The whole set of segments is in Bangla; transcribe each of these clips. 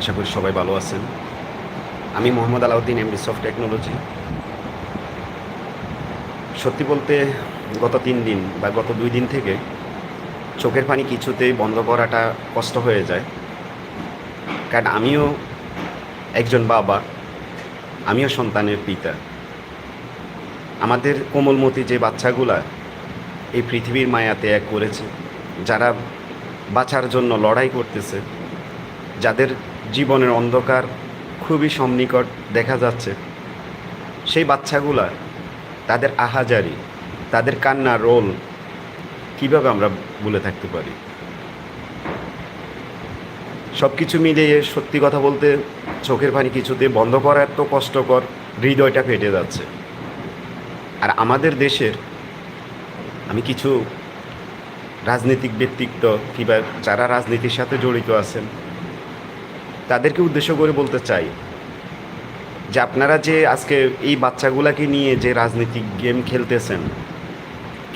আশা করি সবাই ভালো আছেন। আমি Mohammad Alauddin MD soft technology সত্যি বলতে, গত তিন দিন বা গত দুই দিন থেকে চোখের পানি কিছুতেই বন্ধ করাটা কষ্ট হয়ে যায়। কারণ আমিও একজন বাবা, আমিও সন্তানের পিতা। আমাদের কোমলমতি যে বাচ্চাগুলা এই পৃথিবীর মায়া ত্যাগ করেছে, যারা বাঁচার জন্য লড়াই করতেছে, যাদের জীবনের অন্ধকার খুবই সন্নিকট দেখা যাচ্ছে। সেই বাচ্চাগুলা, তাদের আহাজারি, তাদের কান্নার রোল কীভাবে আমরা ভুলে থাকতে পারি? সব কিছু মিলিয়ে সত্যি কথা বলতে চোখের পানি কিছুতে বন্ধ করা এত কষ্টকর, হৃদয়টা ফেটে যাচ্ছে। আর আমাদের দেশের, আমি কিছু রাজনৈতিক ব্যক্তিত্ব কিংবা যারা রাজনীতির সাথে জড়িত আছেন তাদেরকে উদ্দেশ্য করে বলতে চাই যে আপনারা যে আজকে এই বাচ্চাগুলাকে নিয়ে যে রাজনৈতিক গেম খেলতেছেন,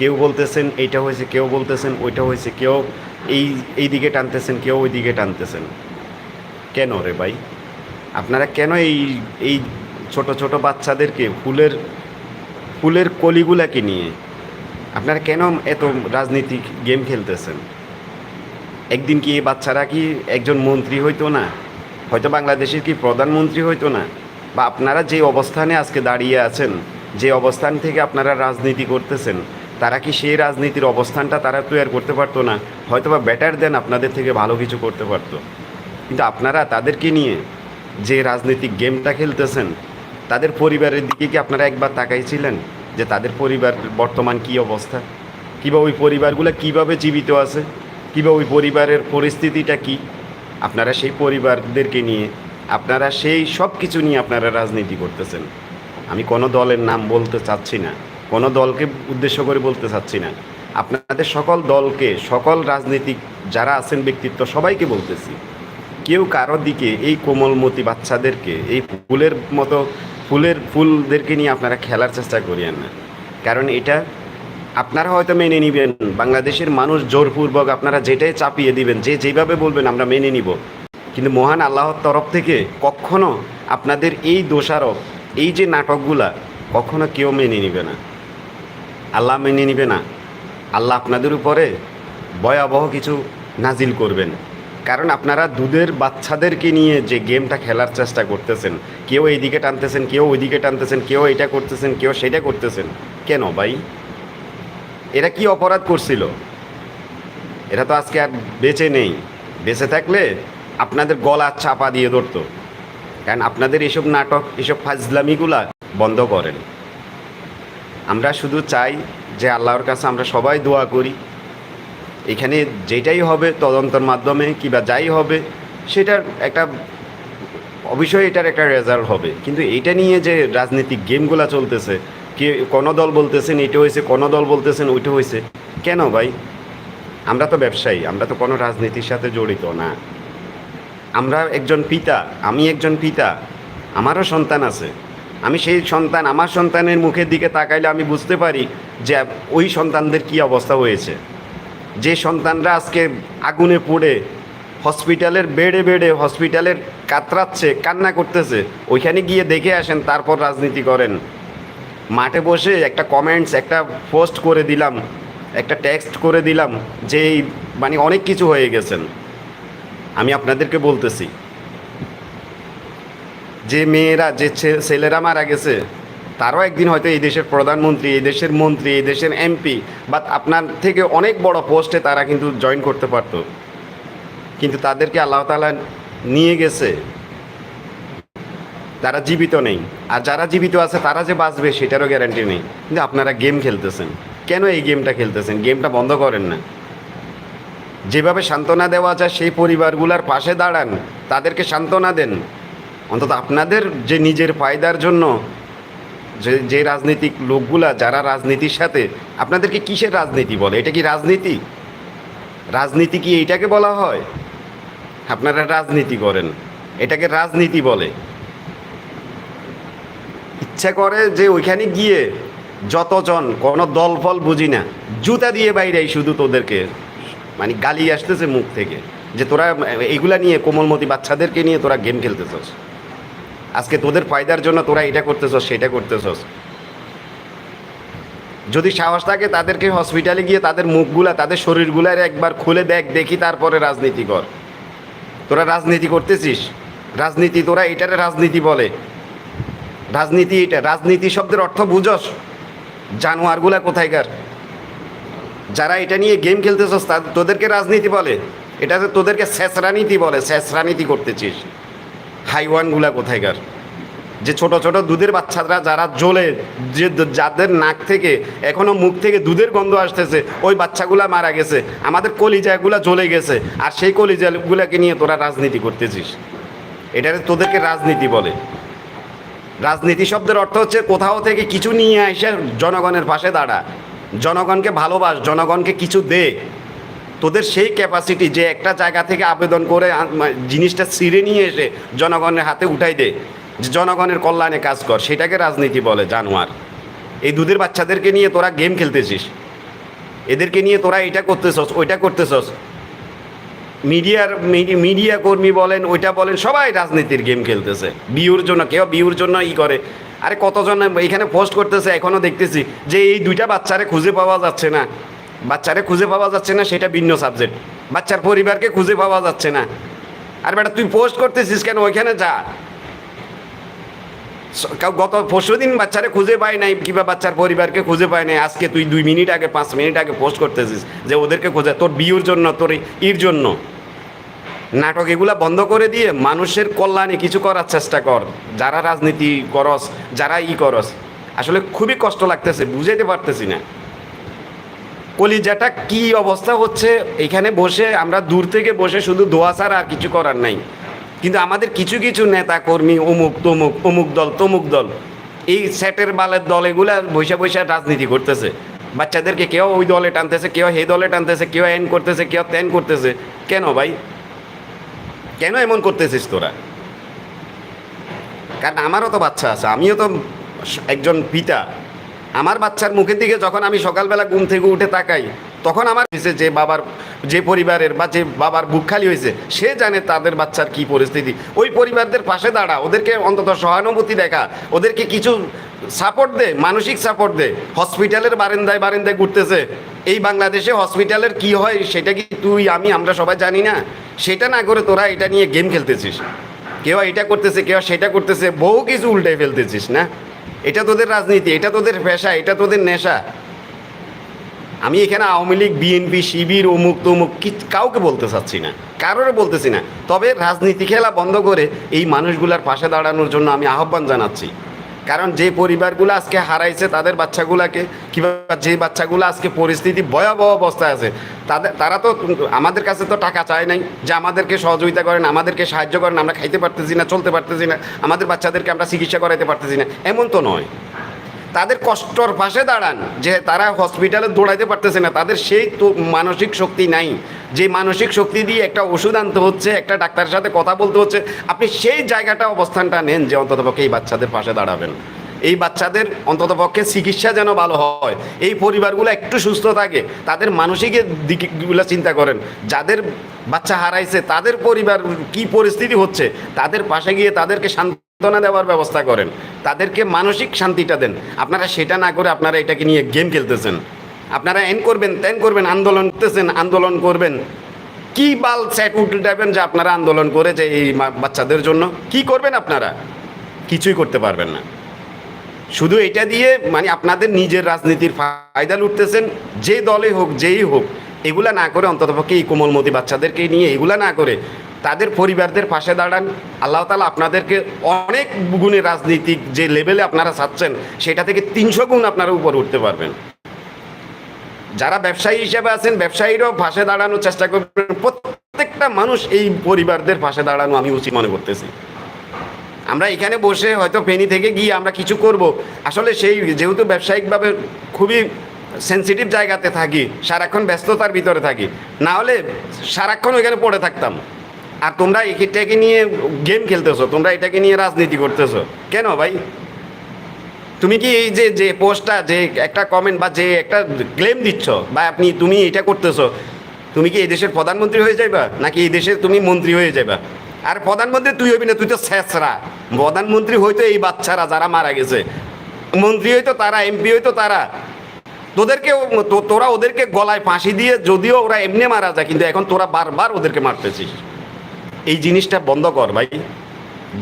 কেউ বলতেছেন এইটা হয়েছে, কেউ বলতেছেন ওইটা হয়েছে, কেউ এই এই দিকে টানতেছেন, কেউ ওই দিকে টানতেছেন। কেন রে ভাই? আপনারা কেন এই এই ছোট ছোট বাচ্চাদেরকে ফুলের ফুলের কলিগুলাকে নিয়ে আপনারা কেন এত রাজনীতিক গেম খেলতেছেন? একদিন কি এই বাচ্চারা কি একজন মন্ত্রী হইতো না? হয়তো বাংলাদেশের কি প্রধানমন্ত্রী হইতো না? বা আপনারা যে অবস্থানে আজকে দাঁড়িয়ে আছেন, যে অবস্থান থেকে আপনারা রাজনীতি করতেছেন, তারা কি সেই রাজনীতির অবস্থানটা তারা তৈরি করতে পারতো না? হয়তো বা বেটার দেন আপনাদের থেকে ভালো কিছু করতে পারতো। কিন্তু আপনারা তাদেরকে নিয়ে যে রাজনৈতিক গেমটা খেলতেছেন, তাদের পরিবারের দিকে কি আপনারা একবার তাকাইছিলেন যে তাদের পরিবার বর্তমান কি অবস্থা? কিংবা ওই পরিবারগুলো কীভাবে জীবিত আছে? কিংবা ওই পরিবারের পরিস্থিতিটা কি? আপনারা সেই পরিবারদেরকে নিয়ে, আপনারা সেই সব কিছু নিয়ে আপনারা রাজনীতি করতেছেন। আমি কোনো দলের নাম বলতে চাচ্ছি না, কোনো দলকে উদ্দেশ্য করে বলতে চাচ্ছি না। আপনাদের সকল দলকে, সকল রাজনীতিক যারা আছেন ব্যক্তিত্ব, সবাইকে বলতেছি। কেউ কারও দিকে এই কোমলমতি বাচ্চাদেরকে, এই ফুলের মতো ফুলের ফুলদেরকে নিয়ে আপনারা খেলার চেষ্টা করিয়েন না। কারণ এটা আপনারা হয়তো মেনে নিবেন, বাংলাদেশের মানুষ জোরপূর্বক আপনারা যেটাই চাপিয়ে দিবেন, যে যেভাবে বলবেন আমরা মেনে নিব। কিন্তু মহান আল্লাহর তরফ থেকে কখনো আপনাদের এই দোষারোপ, এই যে নাটকগুলা, কখনো কেউ মেনে নিবে না। আল্লাহ মেনে নিবে না। আল্লাহ আপনাদের উপরে ভয়াবহ কিছু নাজিল করবেন। কারণ আপনারা দুধের বাচ্চাদেরকে নিয়ে যে গেমটা খেলার চেষ্টা করতেছেন, কেউ এইদিকে টানতেছেন, কেউ ওইদিকে টানতেছেন, কেউ এটা করতেছেন, কেউ সেটা করতেছেন, কেন ভাই? এরা কি অপরাধ করছিল? এরা তো আজকে আর বেঁচে নেই। বেঁচে থাকলে আপনাদের গলা চাপা দিয়ে ধরতো। কারণ আপনাদের এসব নাটক, এসব ফাজলামিগুলা বন্ধ করেন। আমরা শুধু চাই যে আল্লাহর কাছে আমরা সবাই দোয়া করি। এখানে যেটাই হবে তদন্তর মাধ্যমে কিংবা যাই হবে, সেটার একটা অবশ্যই এটার একটা রেজাল্ট হবে। কিন্তু এটা নিয়ে যে রাজনৈতিক গেমগুলো চলতেছে কে কোনো দল বলতেছেন, এটা হয়েছে, কোনো দল বলতেছেন, ওইটা হয়েছে। কেন ভাই? আমরা তো ব্যবসায়ী, আমরা তো কোনো রাজনীতির সাথে জড়িত না। আমরা একজন পিতা, আমি একজন পিতা, আমারও সন্তান আছে। আমি সেই সন্তান, আমার সন্তানের মুখের দিকে তাকাইলে আমি বুঝতে পারি যে ওই সন্তানদের কি অবস্থা হয়েছে। যে সন্তানরা আজকে আগুনে পড়ে হসপিটালের বেডে বেডে হসপিটালের কাতরাচ্ছে, কান্না করতেছে, ওইখানে গিয়ে দেখে আসেন, তারপর রাজনীতি করেন। মাঠে বসে একটা কমেন্টস একটা পোস্ট করে দিলাম, একটা টেক্সট করে দিলাম যে মানে অনেক কিছু হয়ে গেছেন আমি আপনাদেরকে বলতেছি, যে মেয়েরা, যে ছেলেরা মারা গেছে, তারাও একদিন হয়তো এই দেশের প্রধানমন্ত্রী, এই দেশের মন্ত্রী, এই দেশের এমপি বা আপনার থেকে অনেক বড় পোস্টে তারা কিন্তু জয়েন করতে পারতো। কিন্তু তাদেরকে আল্লাহ তালা নিয়ে গেছে। তারা জীবিত নেই। আর যারা জীবিত আছে, তারা যে বাঁচবে, সেটারও গ্যারান্টি নেই। কিন্তু আপনারা গেম খেলতেছেন। কেন এই গেমটা খেলতেছেন? গেমটা বন্ধ করেন না। যেভাবে সান্ত্বনা দেওয়া যায়, সেই পরিবারগুলোর পাশে দাঁড়ান। তাদেরকে সান্ত্বনা দেন। অন্তত আপনাদের যে নিজের ফায়দার জন্য যে যে রাজনৈতিক লোকগুলা, যারা রাজনীতির সাথে, আপনাদেরকে কিসের রাজনীতি বলে? এটা কি রাজনীতি? রাজনীতি কি এইটাকে বলা হয়? আপনারা রাজনীতি করেন। এটাকে রাজনীতি বলে। ইচ্ছা করে যে ওইখানে গিয়ে যতজন, কোনো দল ফল বুঝি না, জুতা দিয়ে বাইরে শুধু তোদেরকে মানে গালি আসতেছে মুখ থেকে, যে তোরা এইগুলা নিয়ে কোমলমতি বাচ্চাদেরকে নিয়ে তোরা গেম খেলতেছস। আজকে তোদের ফায়দার জন্য তোরা এটা করতেছস, সেটা করতেছস। যদি সাহস থাকে তাদেরকে হসপিটালে গিয়ে তাদের মুখগুলা, তাদের শরীরগুলার একবার খুলে দেখ, দেখি তারপরে রাজনীতি কর। তোরা রাজনীতি করতেছিস, রাজনীতি তোরা এটারে রাজনীতি বলে। রাজনীতি এটা, রাজনীতি শব্দের অর্থ বুঝস, জানোয়ারগুলা কোথায়কার? যারা এটা নিয়ে গেম খেলতেছস তোদেরকে রাজনীতি বলে। এটাতে তোদেরকে শেষরানীতি বলে, শেষরানীতি করতেছিস। হাইওয়ানগুলা কোথায়কার? যে ছোট ছোট দুধের বাচ্চারা যারা জ্বলে, যে যাদের নাক থেকে, এখনও মুখ থেকে দুধের গন্ধ আসতেছে, ওই বাচ্চাগুলা মারা গেছে। আমাদের কলিজাগুলা জ্বলে গেছে, আর সেই কলিজাগুলাকে নিয়ে তোরা রাজনীতি করতেছিস। এটা তোদেরকে রাজনীতি বলে। রাজনীতি শব্দের অর্থ হচ্ছে কোথাও থেকে কিছু নিয়ে এসে জনগণের পাশে দাঁড়া। জনগণকে ভালোবাস, জনগণকে কিছু দে। তোদের সেই ক্যাপাসিটি যে একটা জায়গা থেকে আবেদন করে জিনিসটা ছিঁড়ে নিয়ে এসে জনগণের হাতে উঠাই দে। যে জনগণের কল্যাণে কাজ কর, সেটাকে রাজনীতি বলে জানোয়ার। এই দুধের বাচ্চাদেরকে নিয়ে তোরা গেম খেলতেছিস। এদেরকে নিয়ে তোরা এটা করতেছস, ওইটা করতেছস। মিডিয়ার মিডিয়া কর্মী বলেন, ওইটা বলেন, সবাই রাজনীতির গেম খেলতেছে। বিউর জন্য, কেউ বিউর জন্য ই করে। আরে কতজন এখানে পোস্ট করতেছে এখনও দেখতেছি যে এই দুইটা বাচ্চারে খুঁজে পাওয়া যাচ্ছে না। বাচ্চারে খুঁজে পাওয়া যাচ্ছে না, সেটা ভিন্ন সাবজেক্ট বাচ্চার পরিবারকে খুঁজে পাওয়া যাচ্ছে না। আর বেটা, তুই পোস্ট করতেছিস কেন? ওইখানে যা। গত পরশু দিন বাচ্চারে খুঁজে পায় নাই, কিংবা বাচ্চার পরিবারকে খুঁজে পায় নাই, আজকে তুই দুই মিনিট আগে, পাঁচ মিনিট আগে পোস্ট করতেছিস যে ওদেরকে খোঁজে, তোর বিউর জন্য, তোর ইর জন্য। নাটক এগুলা বন্ধ করে দিয়ে মানুষের কল্যাণে কিছু করার চেষ্টা কর। যারা রাজনীতি করস, যারা ই করস, আসলে খুবই কষ্ট লাগতেছে, বুঝাইতে পারতেছি না। কলিজাটা কি অবস্থা হচ্ছে, এখানে বসে আমরা দূর থেকে বসে শুধু দোয়া ছাড়া আর কিছু করার নাই। কিন্তু আমাদের কিছু কিছু নেতা কর্মী অমুক, তমুক, অমুক দল, তমুক দল, এই সেটের বালের দল এগুলা বৈশা বৈশা রাজনীতি করতেছে। বাচ্চাদেরকে কেউ ওই দলে টানতেছে, কেউ এই দলে টানতেছে, কেউ এন করতেছে, কেউ তেন করতেছে। কেন ভাই? কেন এমন করতেছিস তোরা? কারণ আমারও তো বাচ্চা আছে, আমিও তো একজন পিতা। আমার বাচ্চার মুখের দিকে যখন আমি সকালবেলা ঘুম থেকে উঠে তাকাই তখন আমার হয়েছে যে বাবার, যে পরিবারের বা যে বাবার বুক খালি হয়েছে, সে জানে তাদের বাচ্চার কি পরিস্থিতি। ওই পরিবারদের পাশে দাঁড়া, ওদেরকে অন্তত সহানুভূতি দেখা, ওদেরকে কিছু সাপোর্ট দে, মানসিক সাপোর্ট দে। হসপিটালের বারেন্দায় বারেন্দায় ঘুরতেছে, এই বাংলাদেশে হসপিটালের কি হয় সেটা কি তুই, আমি, আমরা সবাই জানি না। সেটা না করে তোরা এটা নিয়ে গেম খেলতেছিস। কেউ এটা করতেছে, কেউ সেটা করতেছে, বহু কিছু উল্টে ফেলতেছিস, না? এটা তোদের রাজনীতি, এটা তোদের পেশা, এটা তোদের নেশা। আমি এখানে আওয়ামী লীগ, বিএনপি, শিবির, অমুক তমুক কি কাউকে বলতে চাচ্ছি না কারোর বলতেছি না। তবে রাজনীতি খেলা বন্ধ করে এই মানুষগুলার পাশে দাঁড়ানোর জন্য আমি আহ্বান জানাচ্ছি। কারণ যে পরিবারগুলো আজকে হারাইছে, তাদের বাচ্চাগুলাকে কিংবা যে বাচ্চাগুলো আজকে পরিস্থিতি ভয়াবহ অবস্থায় আছে, তাদের তারা তো আমাদের কাছে তো টাকা চায় নাই যে আমাদেরকে সহযোগিতা করেন, আমাদেরকে সাহায্য করেন, আমরা খাইতে পারতেছি না, চলতে পারতেছি না, আমাদের বাচ্চাদেরকে আমরা চিকিৎসা করাইতে পারতেছি না। এমন তো নয়। তাদের কষ্টর পাশে দাঁড়ান, যে তারা হসপিটালে দৌড়াইতে পারতেছে না। তাদের সেই তো মানসিক শক্তি নাই। যে মানসিক শক্তি দিয়ে একটা ওষুধ আনতে হচ্ছে, একটা ডাক্তারের সাথে কথা বলতে হচ্ছে, আপনি সেই জায়গাটা অবস্থানটা নেন যে অন্ততপক্ষে এই বাচ্চাদের পাশে দাঁড়াবেন। এই বাচ্চাদের অন্ততপক্ষে চিকিৎসা যেন ভালো হয়, এই পরিবারগুলো একটু সুস্থ থাকে, তাদের মানসিক দিকগুলো চিন্তা করেন। যাদের বাচ্চা হারাইছে, তাদের পরিবার কি পরিস্থিতি হচ্ছে, তাদের পাশে গিয়ে তাদেরকে সান্ত্বনা দেওয়ার ব্যবস্থা করেন। তাদেরকে মানসিক শান্তিটা দেন। আপনারা সেটা না করে আপনারা এটাকে নিয়ে গেম খেলতেছেন। আপনারা এন করবেন তেন করবেন, আন্দোলন করতেছেন, আন্দোলন করবেন। কি বাল সেট উল্টাবেন যে আপনারা আন্দোলন করে যে এই বাচ্চাদের জন্য? কি করবেন আপনারা? কিছুই করতে পারবেন না। শুধু এটা দিয়ে মানে আপনাদের নিজের রাজনীতির ফায়দা লুটতেছেন, যে দলে হোক, যেই হোক, এগুলা না করে অন্ততপক্ষে এই কোমলমতি বাচ্চাদেরকে নিয়ে, এগুলা না করে তাদের পরিবারদের পাশে দাঁড়ান। আল্লাহ তালা আপনাদেরকে অনেক গুণে রাজনীতিক যে লেভেলে আপনারা চাচ্ছেন সেটা থেকে তিনশো গুণ আপনারা উপর উঠতে পারবেন। যারা ব্যবসায়ী হিসেবে আছেন, ব্যবসায়ীরাও পাশে দাঁড়ানোর চেষ্টা করবেন। প্রত্যেকটা মানুষ এই পরিবারদের পাশে দাঁড়ানো আমি উচিত মনে করতেছি। আমরা এখানে বসে হয়তো ফেনি থেকে গিয়ে আমরা কিছু করব। আসলে সেই যেহেতু ব্যবসায়িকভাবে খুবই সেন্সিটিভ জায়গাতে থাকি, সারাক্ষণ ব্যস্ততার ভিতরে থাকি, না হলে সারাক্ষণ ওইখানে পড়ে থাকতাম। আর তোমরা এটাকে নিয়ে গেম খেলতেছো, তোমরা এটাকে নিয়ে রাজনীতি করতেছো। কেন ভাই? তুমি কি এই যে যে পোস্টটা যে একটা কমেন্ট বা যে একটা ক্লেম দিচ্ছ, বা আপনি, তুমি এটা করতেছো, তুমি কি এই দেশের প্রধানমন্ত্রী হয়ে যাইবা? নাকি এই দেশের তুমি মন্ত্রী হয়ে যাবা আর প্রধানমন্ত্রী, তুই হবি না, তুই তো শেষরা। প্রধানমন্ত্রী হয়তো এই বাচ্চারা যারা মারা গেছে, মন্ত্রী হয়তো তারা এমপি হয়তো তারা। তোদেরকে তোরা ওদেরকে গলায় ফাঁসি দিয়ে যদিও ওরা এমনি মারা যায়, কিন্তু এখন তোরা বারবার ওদেরকে মারতেছিস। এই জিনিসটা বন্ধ কর ভাই।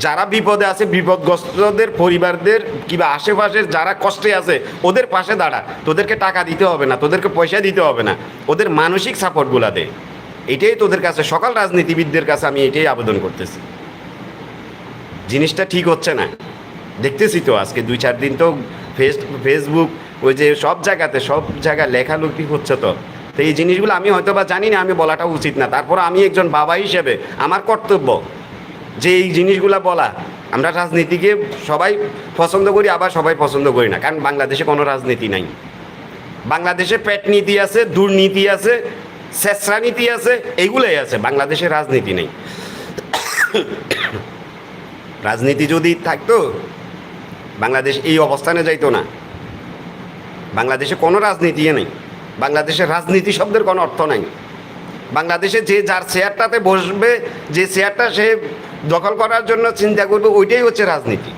যারা বিপদে আছে, বিপদগ্রস্তদের পরিবারদের কিংবা আশেপাশের যারা কষ্টে আছে, ওদের পাশে দাঁড়া। তোদেরকে টাকা দিতে হবে না, তোদেরকে পয়সা দিতে হবে না। ওদের মানসিক সাপোর্টগুলা দে। এটাই তোদের কাছে, সকল রাজনীতিবিদদের কাছে আমি এটাই আবেদন করতেছি। জিনিসটা ঠিক হচ্ছে না। দেখতেছি তো আজকে দুই, চার দিন তো ফেস ফেসবুক ওই যে সব জায়গাতে, সব জায়গায় লেখালেখি হচ্ছে তো। তো এই জিনিসগুলো আমি হয়তো বা জানি না, আমি বলাটা উচিত না। তারপর আমি একজন বাবা হিসেবে আমার কর্তব্য যে এই জিনিসগুলো বলা। আমরা রাজনীতিকে সবাই পছন্দ করি, আবার সবাই পছন্দ করি না, কারণ বাংলাদেশে কোনো রাজনীতি নাই। বাংলাদেশে পেট নীতি আছে, দুর্নীতি আছে শেষরা নীতি আছে, এইগুলোই আছে, বাংলাদেশে রাজনীতি নেই। রাজনীতি যদি থাকতো, বাংলাদেশ এই অবস্থানে যাইতো না। বাংলাদেশে কোনো রাজনীতি নেই। বাংলাদেশের রাজনীতি শব্দের কোনো অর্থ নাই। বাংলাদেশে যে যার চেয়ারটাতে বসবে, যে চেয়ারটা সে দখল করার জন্য চিন্তা করবে, ওইটাই হচ্ছে রাজনীতি।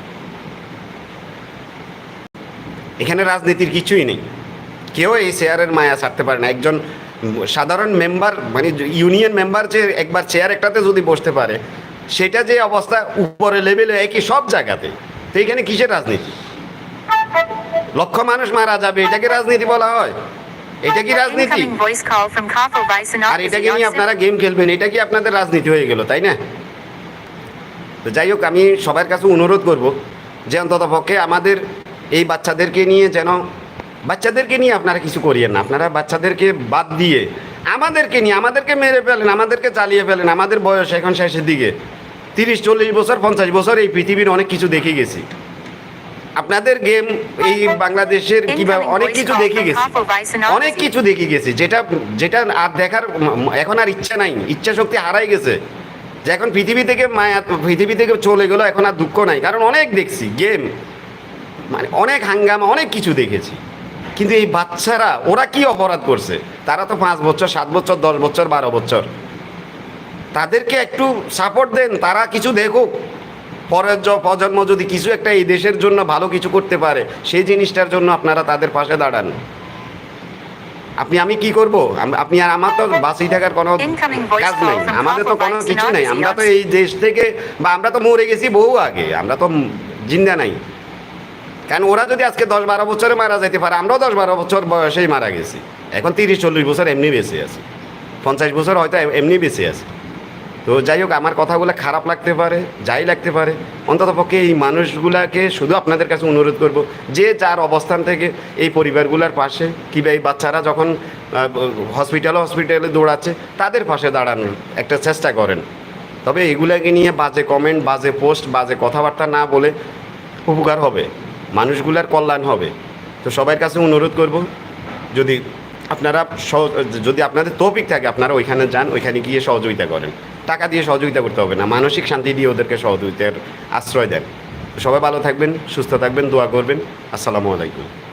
এখানে রাজনীতির কিছুই নেই। কেউ এই চেয়ারের মায়া ছাড়তে পারে না। একজন সাধারণ মেম্বার মানে ইউনিয়ন মেম্বার যে একবার চেয়ার একটাতে যদি বসতে পারে, সেটা যে অবস্থা উপরে লেভেলে একই সব জায়গাতে, তো এখানে কিসের রাজনীতি? লক্ষ মানুষ মারা যাবে, এটাকে রাজনীতি বলা হয়। এটা কি রাজনীতি? আর এটাকে নিয়ে আপনারা গেম খেলবেন? এটা কি আপনাদের রাজনীতি হয়ে গেল তাই না? তো যাই হোক আমি সবার কাছে অনুরোধ করব যে অন্তত পক্ষে আমাদের এই বাচ্চাদেরকে নিয়ে যেন বাচ্চাদেরকে নিয়ে আপনারা কিছু করিয়েন না। আপনারা বাচ্চাদেরকে বাদ দিয়ে আমাদেরকে নিয়ে আমাদেরকে মেরে ফেলেন আমাদেরকে চালিয়ে ফেলেন আমাদের বয়স এখন শেষের দিকে। তিরিশ চল্লিশ বছর পঞ্চাশ বছর এই পৃথিবীর অনেক কিছু দেখে গেছি। আপনাদের গেম এই বাংলাদেশের কীভাবে অনেক কিছু দেখে গেছি। অনেক কিছু দেখে গেছি। যেটা যেটা আর দেখার এখন আর ইচ্ছা নাই। ইচ্ছা শক্তি হারাই গেছে। যে এখন পৃথিবী থেকে মায়া পৃথিবী থেকে চলে গেলো এখন আর দুঃখ নাই। কারণ অনেক দেখছি গেম। মানে অনেক হাঙ্গামা অনেক কিছু দেখেছি। কিন্তু এই বাচ্চারা ওরা কি অপরাধ করছে? তারা তো পাঁচ বছর সাত বছর দশ বছর বারো বছর। তাদেরকে একটু সাপোর্ট দেন তারা কিছু দেখুক। পরের প্রজন্ম যদি কিছু একটা এই দেশের জন্য ভালো কিছু করতে পারে সেই জিনিসটার জন্য আপনারা তাদের পাশে দাঁড়ান। আপনি আমি কি করব? আপনি আর আমার তো বাঁচি থাকার কোনো কাজ নেই। আমাদের তো কোনো কিছু নেই। আমরা তো এই দেশ থেকে বা আমরা তো মরে গেছি বহু আগে। আমরা তো জিন্দা নাই। কারণ ওরা যদি আজকে দশ বারো বছরে মারা যেতে পারে আমরাও দশ বারো বছর বয়সেই মারা গেছি। এখন তিরিশ চল্লিশ বছর এমনি বেঁচে আছি। পঞ্চাশ বছর হয়তো এমনি বেঁচে আছি। তো যাই হোক, আমার কথাগুলো খারাপ লাগতে পারে, যাই লাগতে পারে। অন্তত পক্ষে এই মানুষগুলাকে শুধু আপনাদের কাছে অনুরোধ করব, যে যার অবস্থান থেকে এই পরিবারগুলোর পাশে কিংবা এই বাচ্চারা যখন হসপিটালে হসপিটালে দৌড়াচ্ছে, তাদের পাশে দাঁড়ানোর একটা চেষ্টা করেন। তবে এগুলাকে নিয়ে বাজে কমেন্ট বাজে পোস্ট বাজে কথাবার্তা না বলে উপকার হবে, মানুষগুলার কল্যাণ হবে। তো সবার কাছে অনুরোধ করব, যদি আপনারা যদি আপনাদের তৌফিক থাকে, আপনারা ওইখানে যান, ওইখানে গিয়ে সহযোগিতা করেন। টাকা দিয়ে সহযোগিতা করতে হবে না। মানসিক শান্তি দিয়ে ওদেরকে সহযোগিতার আশ্রয় দেন। সবাই ভালো থাকবেন, সুস্থ থাকবেন, দোয়া করবেন। আসসালামু আলাইকুম।